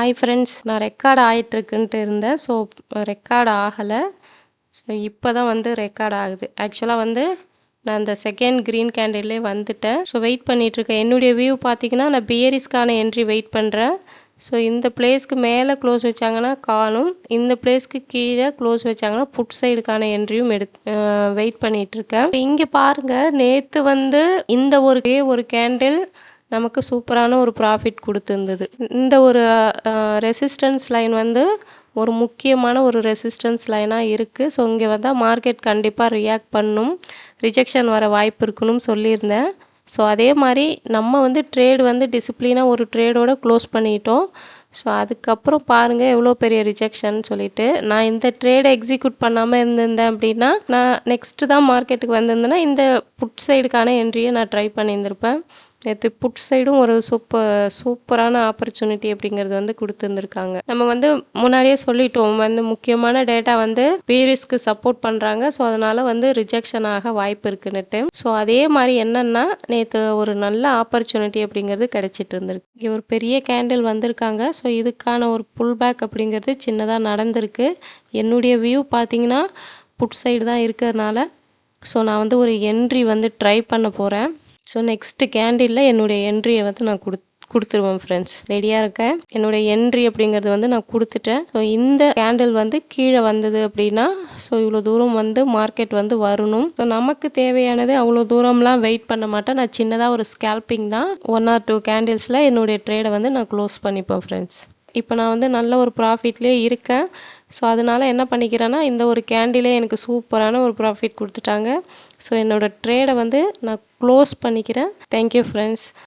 Hi friends நான் record ஆகிட்டுருக்குன்ட்டு இருந்தேன். ஸோ ரெக்கார்ட் ஆகலை. ஸோ இப்போ தான் வந்து ரெக்கார்ட் ஆகுது. ஆக்சுவலாக வந்து நான் அந்த செகண்ட் க்ரீன் கேண்டில்லே வந்துட்டேன். ஸோ வெயிட் பண்ணிகிட்ருக்கேன் என்னுடைய வியூ பார்த்தீங்கன்னா நான் பியரிஸ்க்கான என்ட்ரி வெயிட் பண்ணுறேன் ஸோ இந்த பிளேஸ்க்கு மேலே க்ளோஸ் வச்சாங்கன்னா காணும். இந்த பிளேஸ்க்கு கீழே க்ளோஸ் வச்சாங்கன்னா புட் சைடுக்கான என்ட்ரியும் எடுத் வெயிட் பண்ணிகிட்ருக்கேன் இங்கே பாருங்கள் நேற்று வந்து இந்த ஒரு ஒரு கேண்டில் நமக்கு சூப்பரான ஒரு ப்ராஃபிட் கொடுத்துருந்தது. இந்த ஒரு ரெசிஸ்டன்ஸ் லைன் வந்து ஒரு முக்கியமான ஒரு ரெசிஸ்டன்ஸ் லைனாக இருக்குது ஸோ இங்கே வந்தால் மார்க்கெட் கண்டிப்பாக ரியாக்ட் பண்ணும். ரிஜெக்ஷன் வர வாய்ப்பு இருக்குன்னு சொல்லியிருந்தேன். ஸோ அதே மாதிரி நம்ம வந்து ட்ரேடு வந்து டிசிப்ளினாக ஒரு ட்ரேடோடு க்ளோஸ் பண்ணிட்டோம். ஸோ அதுக்கப்புறம் பாருங்கள் எவ்வளோ பெரிய ரிஜெக்ஷன் சொல்லிட்டு. நான் இந்த ட்ரேடை எக்ஸிக்யூட் பண்ணாமல் இருந்திருந்தேன் அப்படின்னா நான் நெக்ஸ்ட்டு தான் மார்க்கெட்டுக்கு வந்திருந்தேன்னா இந்த புட் சைடுக்கான என்ட்ரியை நான் ட்ரை பண்ணியிருந்திருப்பேன். நேற்று புட் சைடும் ஒரு சூப்பர் சூப்பரான ஆப்பர்ச்சுனிட்டி அப்படிங்கிறது வந்து கொடுத்துருந்துருக்காங்க. நம்ம வந்து முன்னாடியே சொல்லிட்டோம் வந்து முக்கியமான டேட்டா வந்து பீரிஸ்க்கு சப்போர்ட் பண்ணுறாங்க ஸோ அதனால் வந்து ரிஜெக்ஷன் ஆக வாய்ப்பு இருக்குன்னுட்டு. ஸோ அதே மாதிரி என்னென்னா நேற்று ஒரு நல்ல ஆப்பர்ச்சுனிட்டி அப்படிங்கிறது கிடைச்சிட்டு இருந்திருக்கு இங்கே ஒரு பெரிய கேண்டில் வந்திருக்காங்க. ஸோ இதுக்கான ஒரு புல் பேக் அப்படிங்கிறது சின்னதாக நடந்திருக்கு. என்னுடைய வியூ பார்த்தீங்கன்னா புட் சைடு தான் இருக்கிறதுனால. ஸோ நான் வந்து ஒரு என்ட்ரி வந்து ட்ரை பண்ண போகிறேன் ஸோ நெக்ஸ்ட்டு கேண்டிலில் என்னுடைய என்ட்ரியை வந்து நான் கொடு கொடுத்துருவேன் ஃப்ரெண்ட்ஸ் ரெடியாக இருக்கேன்? என்னுடைய என்ட்ரி அப்படிங்கிறது வந்து நான் கொடுத்துட்டேன். ஸோ இந்த கேண்டில் வந்து கீழே வந்தது அப்படின்னா ஸோ இவ்வளோ தூரம் வந்து மார்க்கெட் வந்து வரணும். ஸோ நமக்கு தேவையானது அவ்வளோ தூரம்லாம் வெயிட் பண்ண மாட்டேன். நான் சின்னதாக ஒரு ஸ்கேல்பிங் தான். ஒன் ஆர் டூ கேண்டில்ஸில் என்னுடைய ட்ரேடை வந்து நான் க்ளோஸ் பண்ணிப்பேன் ஃப்ரெண்ட்ஸ் இப்போ நான் வந்து நல்ல ஒரு ப்ராஃபிட்லேயே இருக்கேன். ஸோ அதனால் என்ன பண்ணிக்கிறேன்னா இந்த ஒரு கேண்டிலே எனக்கு சூப்பரான ஒரு ப்ராஃபிட் கொடுத்துட்டாங்க. ஸோ என்னோடய ட்ரேடை வந்து நான் க்ளோஸ் பண்ணிக்கிறேன். Thank you friends